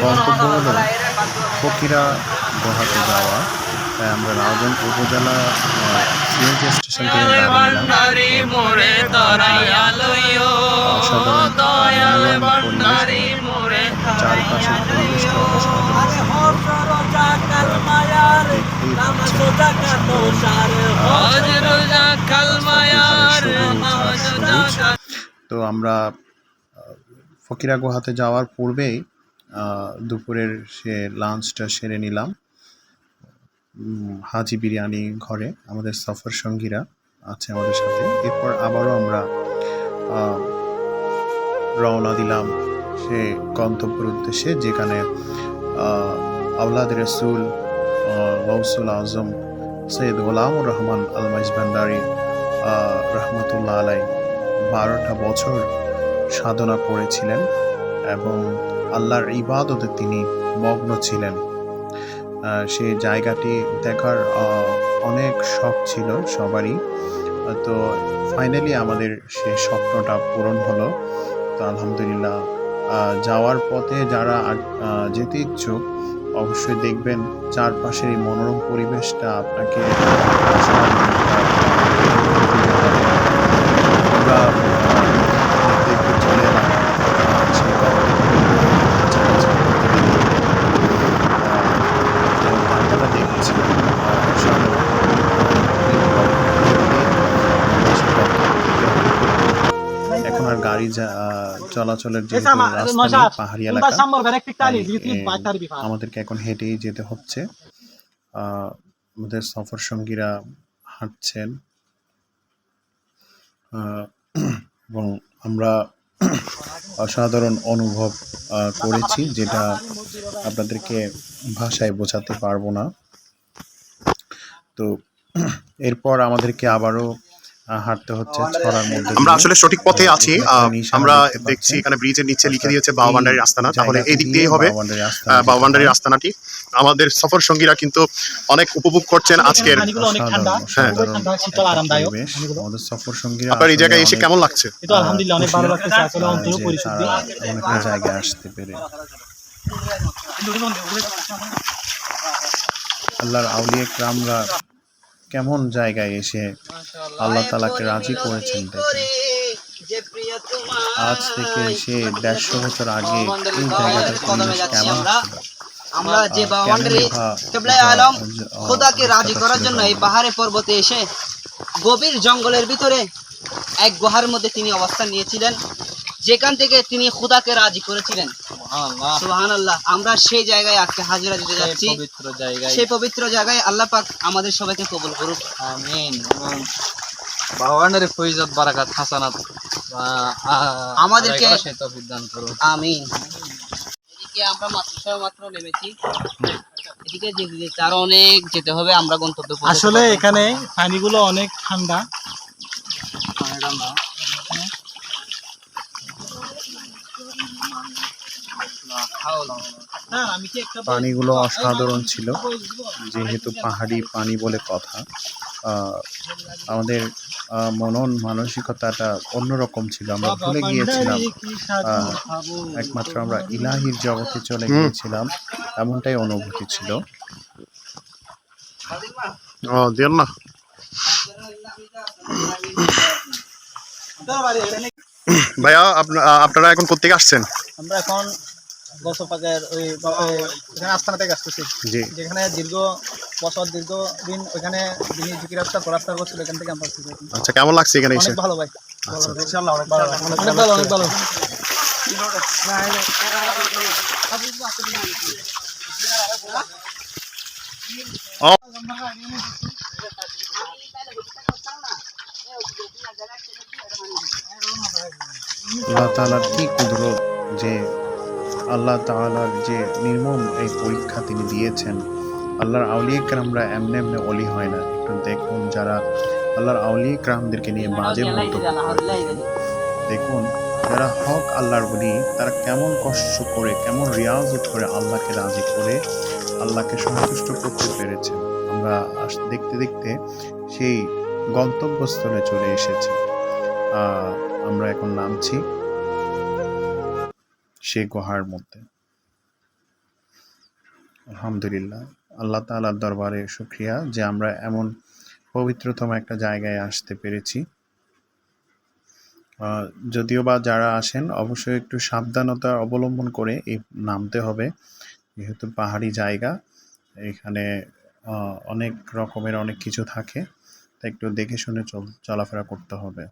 গন্তব্য হলো ফকিরা গুহাতে যাওয়া তাই আমরা রাউজান উপজেলা সিএনজি স্টেশন থেকে চারপাশের তো আমরা ফকিরা গুহাতে যাওয়ার পূর্বেই দুপুরের সে লাঞ্চটা সেরে নিলাম। হাজি বিরিয়ানি ঘরে আমাদের সফর সঙ্গীরা আছে আমাদের সাথে। এরপর আবারও আমরা রওনা দিলাম সে গন্তব্যের উদ্দেশ্যে যেখানে আহ, আওলাদ রসুল গৌসুল আজম সৈয়দ গোলামুর রহমান আলমাইজ ভান্ডারি রহমতুল্লাহ আলাই বারোটা বছর সাধনা করেছিলেন এবং আল্লাহর ইবাদতে তিনি মগ্ন ছিলেন। সেই জায়গাটি দেখার অনেক শখ ছিল সবারই। তো ফাইনালি আমাদের সে স্বপ্নটা পূরণ হলো। তো আলহামদুলিল্লাহ যাওয়ার পথে যারা যেতে ইচ্ছুক, অবশ্যই দেখবেন চারপাশের এই মনোরম পরিবেশটা আপনাকে আমরা আহ, দেখতে দেখতে চলে এলাম আহ, সেই গন্তব্যের কাছাকাছি। আহ, তো আপনারা দেখছেন আহ, অসাধারণ। এখন আর গাড়ি যা- আহ, চলাচলের যে রাস্তা পাহাড়ি এলাকা আমাদেরকে এখন হেঁটেই যেতে হচ্ছে। আমাদের সফর সঙ্গীরা হাঁটছেন এবং আমরা অসাধারণ অনুভব করেছি যেটা আপনাদেরকে ভাষায় বোঝাতে পারব না। তো এরপর আমাদেরকে আবারও হাঁটতে হচ্ছে ছড়ার মধ্যে আমরা আসলে সঠিক পথে আছি। আমরা দেখছি এখানে ব্রিজের নিচে লিখে দিয়েছে এই বাউবান্ডারির আস্তানা তাহলে এই দিক দিয়েই হবে যেতে আস্তানাটি আমাদের সফর সঙ্গীরা কিন্তু অনেক উপভোগ করছেন আজকের। হ্যাঁ। আমাদের সফর সঙ্গীরা আপনার এই জায়গায় এসে কেমন লাগছে? কিন্তু আলহামদুলিল্লাহ অনেক ভালো লাগতেছে আসলে অন্তর পরিশুদ্ধি। তারা জায়গায় আসতে পেরে। আল্লাহর আউলিয়া ক্রামরা কেমন জায়গায় এসে আল্লাহ তালাকে রাজি করেছেন আজ থেকে সে দেড়শো বছর আগে এই জায়গাটার পরিবেশ কেমন আমরা যে বাউন্ডারি কেবলাই আলম খোদাকে রাজি করার জন্য এই। পাহাড়ে পর্বতে এসে গভীর জঙ্গলের ভিতরে এক গুহার মধ্যে তিনি অবস্থান নিয়েছিলেন। যেখান থেকে তিনি খোদাকে রাজি করেছিলেন। আমরা সেই জায়গায় আজকে হাজিরা দিতে যাচ্ছি। পবিত্র জায়গায়। সেই পবিত্র জায়গায় আল্লাহ পাক আমাদের সবাইকে কবুল করুক। আমিন বাবানের ফৈজত বারাকাত হাসানাত আমাদেরকে- তৌফিক দান করুন আমিন। এদিকে আমরা মাত্র মাত্র নেমেছি। এদিকে যেতে আরও অনেক যেতে হবে আমরা গন্তব্যে আসলে। এখানে পানিগুলো অনেক ঠান্ডা। আমি কি একটা পানিগুলো অসাধারণ ছিল যেহেতু পাহাড়ি পানি বলে কথা। আমাদের মনন মানসিকতাটা অন্যরকম ছিল। আমরা ভুলে গিয়েছিলাম। একমাত্র আমরা ইলাহির জগতে চলে গিয়েছিলাম। এমনটাই অনুভূতি ছিল। ও দেন না। ভাইয়া আপনা- আপনারা এখন কোথেকে আসছেন? আমরা এখন গসপাকের ওই এখানে আস্তানা থেকে আসতেছি জি। যেখানে দীর্ঘ বছর দীর্ঘ দিন ওইখানে যিনি জিকির জিকিরাতটা করাপ্তার করছিল এখান থেকে আমরা আচ্ছা কেমন লাগছে এখানে এসে? অনেক ভালো ভাই। ইনশাআল্লাহ অনেক ভালো। অনেক ভালো অনেক ভালো। আল্লাহ তাআলার কি কুদরত যে আল্লাহ তাআলার যে নির্মম এই পরীক্ষা তিনি দিয়েছেন আল্লাহর আউলিয়া ক্রামরা এমনি এমনি অলি হয় না। একটু দেখুন যারা আল্লাহর আউলিয়া ক্রামদেরকে নিয়ে বাজে মন্তব্য দেখুন যারা হক আল্লাহর বলি তারা কেমন কষ্ট করে কেমন রিয়াজত করে আল্লাহকে রাজি করে আল্লাহকে সন্তুষ্ট করতে পেরেছে। আমরা দেখতে দেখতে সেই গন্তব্যস্থলে চলে এসেছি। আমরা এখন নামছি। সেই গুহার মধ্যে। আলহামদুলিল্লাহ, আল্লাহ তালার দরবারে শুক্রিয়া যে আমরা এমন পবিত্রতম একটা জায়গায় আসতে পেরেছি। যদিও বা যারা আসেন, অবশ্যই একটু সাবধানতা অবলম্বন করে এই নামতে হবে। যেহেতু পাহাড়ি জায়গা, এখানে অনেক রকমের অনেক কিছু থাকে তা একটু দেখে শুনে চল, চলাফেরা করতে হবে।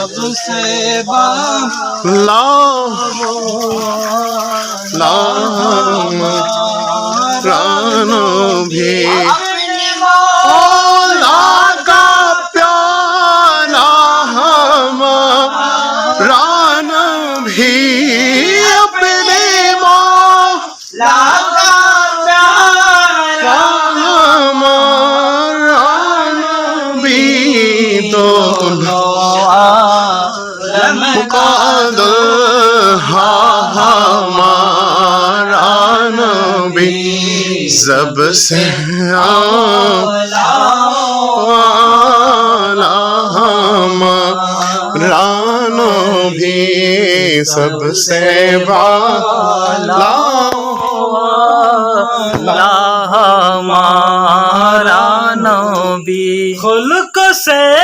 सबसे ला ला हमारा नबी सबसे रानो भी सबसे वाला हमारा नबी खुल्क से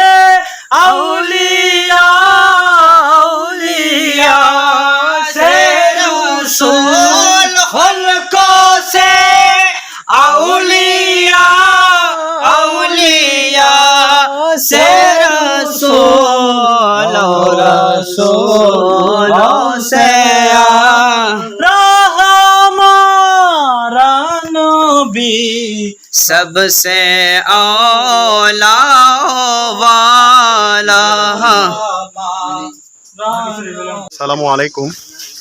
सबसे औला वाला সালামু আলাইকুম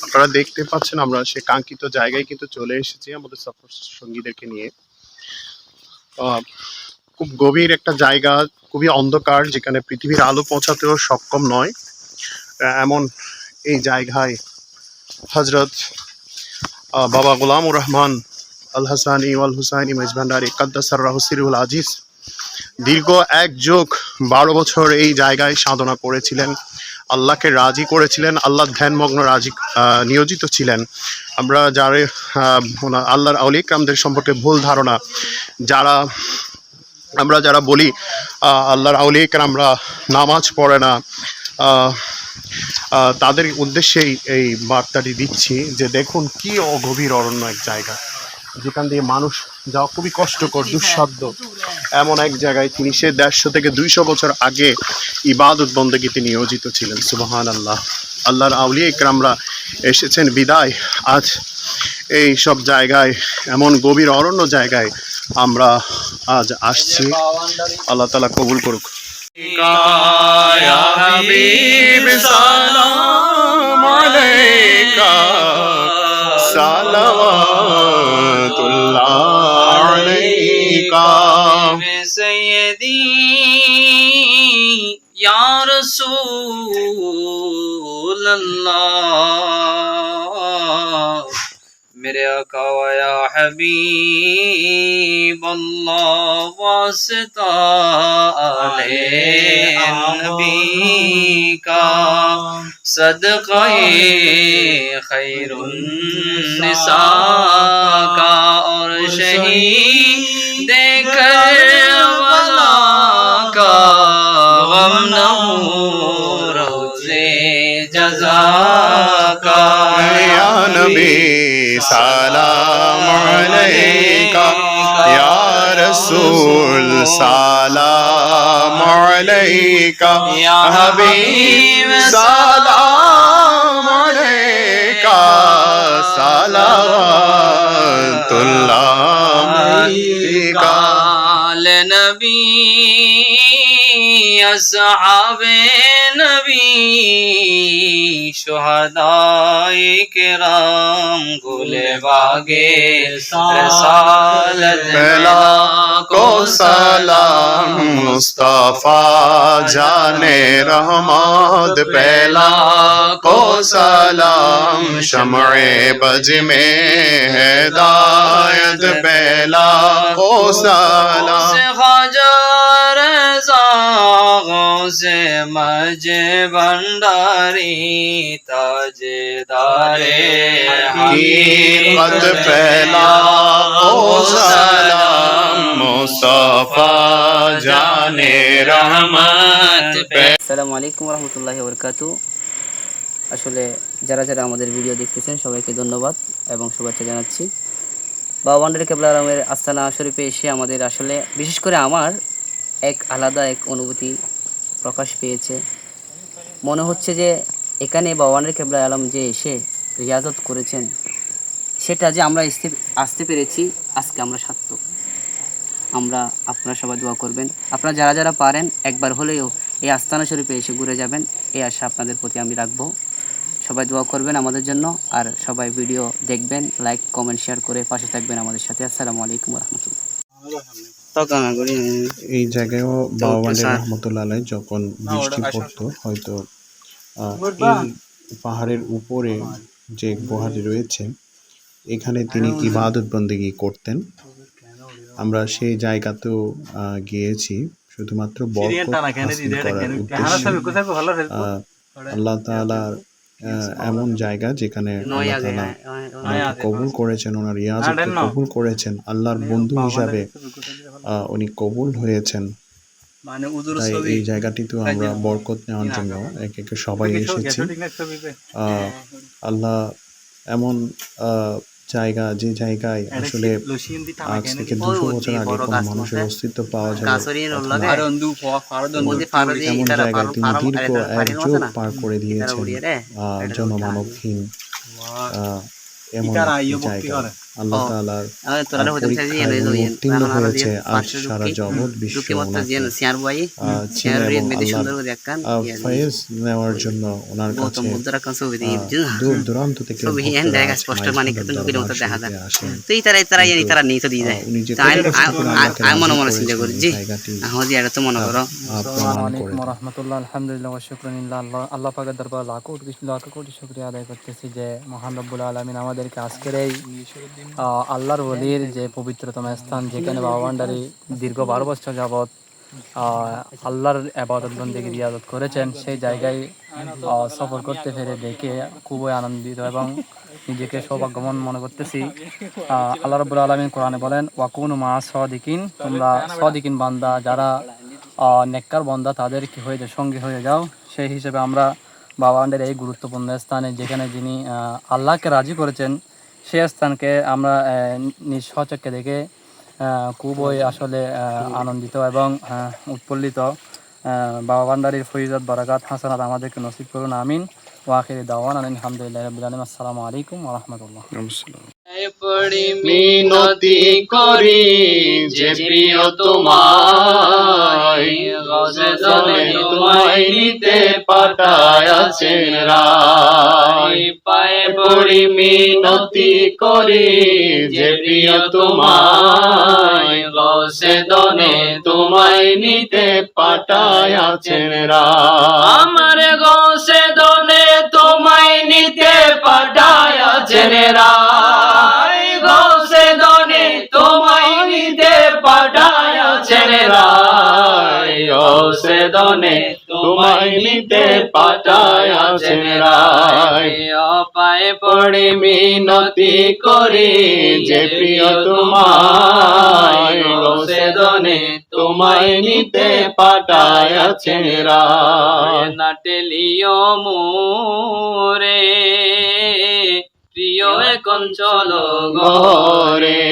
আপনারা দেখতে পাচ্ছেন আমরা সে কাঙ্ক্ষিত জায়গায় কিন্তু চলে এসেছি আমাদের সফর সঙ্গীদেরকে নিয়ে আহ, খুব গভীর একটা জায়গা খুবই অন্ধকার যেখানে পৃথিবীর আলো পৌঁছাতেও সক্ষম নয় আহ, এমন এই জায়গায় হজরত আহ, বাবা গোলামুর রহমান আল হাসানি ওয়াল হুসাইনি মেজভান্ডারি কাদ্দাসার রাহুসিরুল আজিজ। দীর্ঘ এক যোগ বারো বছর এই জায়গায় সাধনা করেছিলেন। আল্লাহকে রাজি করেছিলেন আল্লাহ ধ্যানমগ্ন রাজি নিয়োজিত ছিলেন। আমরা যারা আল্লাহর আউলি ইকরামদের সম্পর্কে ভুল ধারণা, যারা, আমরা যারা বলি আল্লাহর আউলি ইকরামরা নামাজ পড়ে না তাদের উদ্দেশ্যেই এই বার্তাটি দিচ্ছি যে দেখুন কি অগভীর অরণ্য এক জায়গা। যেখান দিয়ে মানুষ যাওয়া খুবই কষ্টকর দুঃসাধ্য। এমন এক জায়গায় তিনি সে দেড়শো থেকে দুইশো বছর আগে ইবাদত বন্দগীতে নিয়োজিত ছিলেন। সুবহান আল্লাহ আল্লাহর আউলিয়া ইকরামরা এসেছেন বিদায়। আজ এই সব জায়গায় এমন গভীর অরণ্য জায়গায় আমরা আজ আসছি। আল্লাহ তালা কবুল করুক। সালাম আলাইকা। صلوات الله عليك سيدي يا رسول الله لك ويا حبيب الله واسطة آل صدق خير صدقہ النساء. کا اور شہید کا غم نہ روزے جزا کا সালাম আলাইকা, ইয়া রাসূল, সালাম আলাইকা ইয়া হাবিব, সালাম আলাইকা সালাতুল্লাহ আলাইকা। আল নবী, আসহাবে नबी शुहदाए किराम गुले बागे रसालत को सलाम मुस्तफ़ा जाने रहमत पहला को सलाम शमए बज में हिदायत पहला को सलाम से हज़ार হাউজে মাঝে ভান্ডারি তাজে দারে হাকিকত ফেলা ও সালাম মুসাফা জানে রহমত আসসালামু আলাইকুম রহমতুল্লাহি বারাকাতু আসলে যারা যারা আমাদের ভিডিও দেখতেছেন সবাইকে ধন্যবাদ এবং শুভেচ্ছা জানাচ্ছি। বাবা বান্ডারি কেবলা আলমের আস্তানা শরীফে এসে আমাদের আসলে বিশেষ করে আমার এক আলাদা এক অনুভূতি প্রকাশ পেয়েছে। মনে হচ্ছে যে এখানে বাবা বান্ডারি কেবলা আলম যে এসে রিয়াজত করেছেন, সেটা যে আমরা আসতে পেরেছি, আজকে আমরা সার্থক। আমরা আপনারা সবাই দোয়া করবেন। আপনারা যারা যারা পারেন, একবার হলেও এই আস্তানা শরীফে এসে ঘুরে যাবেন। এই আশা আপনাদের প্রতি আমি রাখব। সবাই দোয়া করবেন আমাদের জন্য, আর সবাই ভিডিও দেখবেন, লাইক, কমেন্ট, শেয়ার করে পাশে থাকবেন আমাদের সাথে। আসসালামু আলাইকুম রহমতুল্লাহ। এই জায়গায়ও বাবা রহমতুল্লাহ যখন বৃষ্টি পড়তো হয়তো এই পাহাড়ের উপরে যে গুহাটি রয়েছে এখানে তিনি ইবাদত বন্দিগি করতেন? আমরা সেই জায়গাতেও আহ, গিয়েছি। শুধুমাত্র বরকত হাসিল করার উদ্দেশ্যে। আল্লাহ তাআলার এমন জায়গা যেখানে আল্লাহ তাআলা ওনাকে কবুল করেছেন ওনার ইয়াজকে কবুল করেছেন। আল্লাহর বন্ধু হিসাবে আহ, উনি কবুল হয়েছেন। মানে তাই এই জায়গাটিতেও আমরা বরকত নেওয়ার জন্য এক একে সবাই এসেছি। আহ, আল্লাহ এমন আহ, জায়গা যে জায়গায় আসলে আজ থেকে দুশো বছর আগে কোনো মানুষের অস্তিত্ব পাওয়া যায় এমন জায়গায় তিনি দীর্ঘ এক যুগ পার করে দিয়েছেন আহ, জনমানবহীন আহ, এমন জায়গা। আল্লাহ তাআলার উত্তীর্ণ হয়েছে সারা জগৎ বিশ্ব ফয়েজ নেওয়ার জন্য ওনার কাছে দূর দূরান্ত থেকে স্পষ্ট মানে দেখা যায়। তো এই তারা তারা তারা তো দিয়ে আমি- করে আমি- আল্লাহকে আমি মনে মনে চিন্তা করি যে হজি এটা তো মনে করো। আহ, প্রমাণ করে আলাইকুম রহমতুল্লাহ আলহামদুলিল্লাহ ওয়া শুকরানিল্লাহ আল্লাহ আল্লাহ পাকের দরবার লাখো কোটি লাখো কোটি শুকরিয়া আদায় করতেছি যে মহান রব্বুল আলমিন আমাদেরকে আজকের এই আল্লাহর বলির যে পবিত্রতম স্থান যেখানে বাবা ভান্ডারি দীর্ঘ বারো বছর যাবৎ আল্লাহর আবাদত বন্দিকে রিয়াদত করেছেন, সেই জায়গায় সফর করতে পেরে দেখে খুবই আনন্দিত এবং নিজেকে সৌভাগ্যমন মনে করতেছি। আল্লাহ রব্বুল আলমিন কোরআনে বলেন, ওয়াকুন মা সদিকিন তোমরা সদিকিন বান্দা, যারা নেককার বন্দা, তাদের কি হয়ে যায়? সঙ্গী হয়ে যাও। সেই হিসেবে আমরা বাবা আন্ডের এই গুরুত্বপূর্ণ স্থানে, যেখানে যিনি আল্লাহকে রাজি করেছেন সেই স্থানকে আমরা নিঃসচক্ষে দেখে খুবই আসলে আনন্দিত এবং উৎফুল্লিত। বাবা ভান্ডারির ফরিজত বারাকাত হাসানাত আমাদেরকে নসিব করুন, আমিন। ওয়াখির দাওয়ান আলহামদুলিল্লাহ রবিল আসসালামু আলাইকুম রহমতুল্লাহ। পড়ি মিনতি করি যে প্রিয় তোমায় তোমায় নিতে পাঠায় আছেন রায়। পায়ে পড়ি মিনতি করি যে প্রিয় তোমায় গসে দনে তোমায় নিতে পাঠায় আছেন রায়। আমার গসে দনে তোমায় নিতে পাঠায় আছেন রায়। রায় গসে দনে তোমায় নিতে পাঠায় আছেন রায়। পায়ে পড়ে মিনতি করি যে প্রিয় তোমায়। গসে দনে তোমায় নিতে পাঠায় আছেন রায়। নাটেলিও মোরে প্রিয় এখন চলো গরে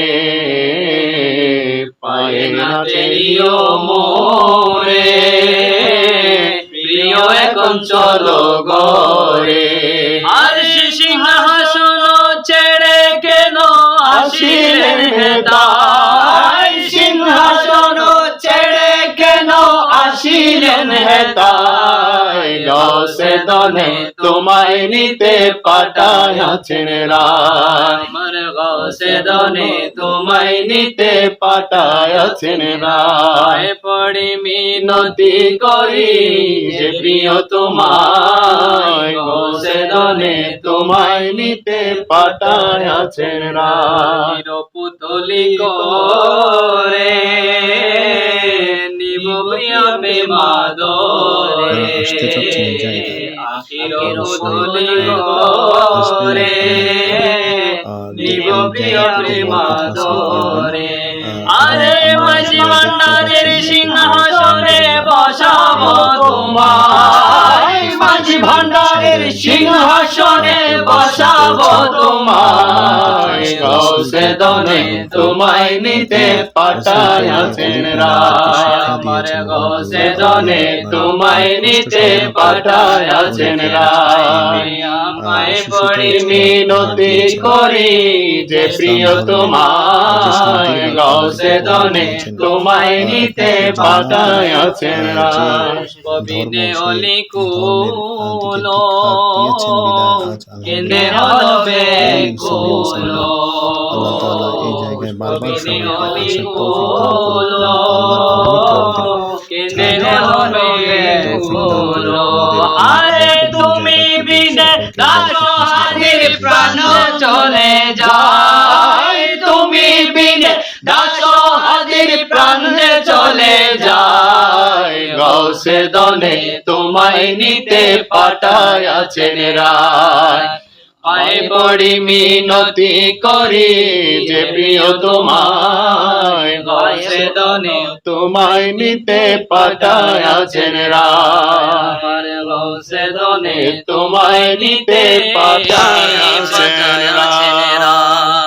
পায়ে নাচেরিও মোরে। প্রিয় এখন চলো গরে আর সিংহাসন ছেড়ে কেন আসিলেন হেতাই সিংহাসন ছেড়ে কেন আসিলেন হেতাই দনে তোমায় নিতে পাঠায় আছেন রায়। আমার গৌসে দনে তোমায় নিতে পাঠায় আছেন রায়। পড়ি মিনতি করি যে প্রিয় তোমায়। গৌসে দনে তোমায় নিতে পাঠায় আছেন রায়। পুতলি করে নিব প্রিয় প্রেমাদরে। আরে মাঝি ভান্ডারের সিংহাসনে বসাবো তোমায়। মাঝি ভান্ডারের সিংহাসনে বসাবো তোমায়। গৌসে দনে তোমায় নিতে পাঠায় আছেন আমার তোমায় নিতে পাঠায় আছেন রায়। আমায় পড়ি মিনতি করি যে প্রিয় তোমায় গৌসে দনে তোমায় নিতে পাঠায় আছেন রায়। কবিনে অলি কুলো কেনে হবে কুলো আল্লাহ তাআলা এই জায়গায় বারবার সবাইকে আসার তৌফিক দান করুন। প্রাণ চলে যায় তুমি বিনে দাসহাদের প্রাণ চলে যায়। গৌসে দনে তোমায় নিতে পাঠায় আছেন রায়। পায়ে পড়ি মিনতি করি যে প্রিয় তোমায়। দনে তোমায় নিতে পাঠায় আছেন রায় দনে তোমায় নিতে পাঠায় আছেন রায়